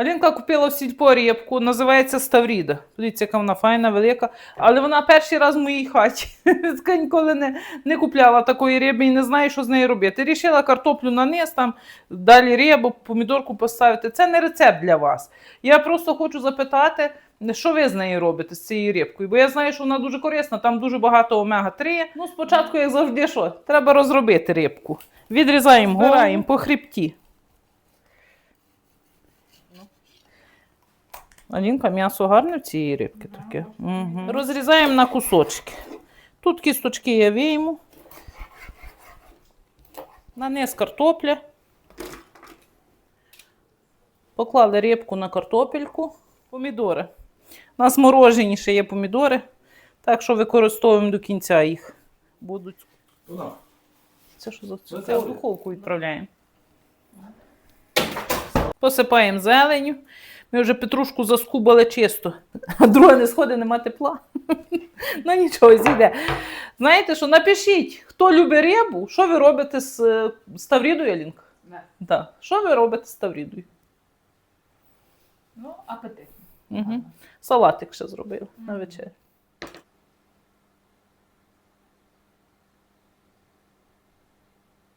Алінка купила в сільпо рибку, називається Ставріда. Дивіться, яка вона файна, велика. Але вона перший раз в моїй хаті. Ніколи не, не купляла такої риби і не знає, що з нею робити. Рішила картоплю на низ, там далі рибу, помідорку поставити. Це не рецепт для вас. Я просто хочу запитати, що ви з нею робите з цією рибкою? Бо я знаю, що вона дуже корисна, там дуже багато омега-3. Ну, спочатку, як завжди, що? Треба розробити рибку. Відрізаємо, гораємо по хребті. Алінка, м'ясо гарне в цієї рибки таке. Угу. Розрізаємо на кусочки. Тут кісточки я вийму. На низ картопля. Поклали рибку на картопельку. Помідори. У нас морожені ще є помідори, так що використовуємо до кінця їх. Будуть. Це що за це? Це в духовку відправляємо. Посипаємо зеленю. Ми вже петрушку заскубали чисто, а друга не сходить, нема тепла. ну нічого, зійде. Знаєте що, напишіть, хто любить рибу, що ви робите з, е, Таврідою, Алінка? Да. Що ви робите з Таврідою? Ну, апетитно. Угу. Салатик ще зробив на вечерю.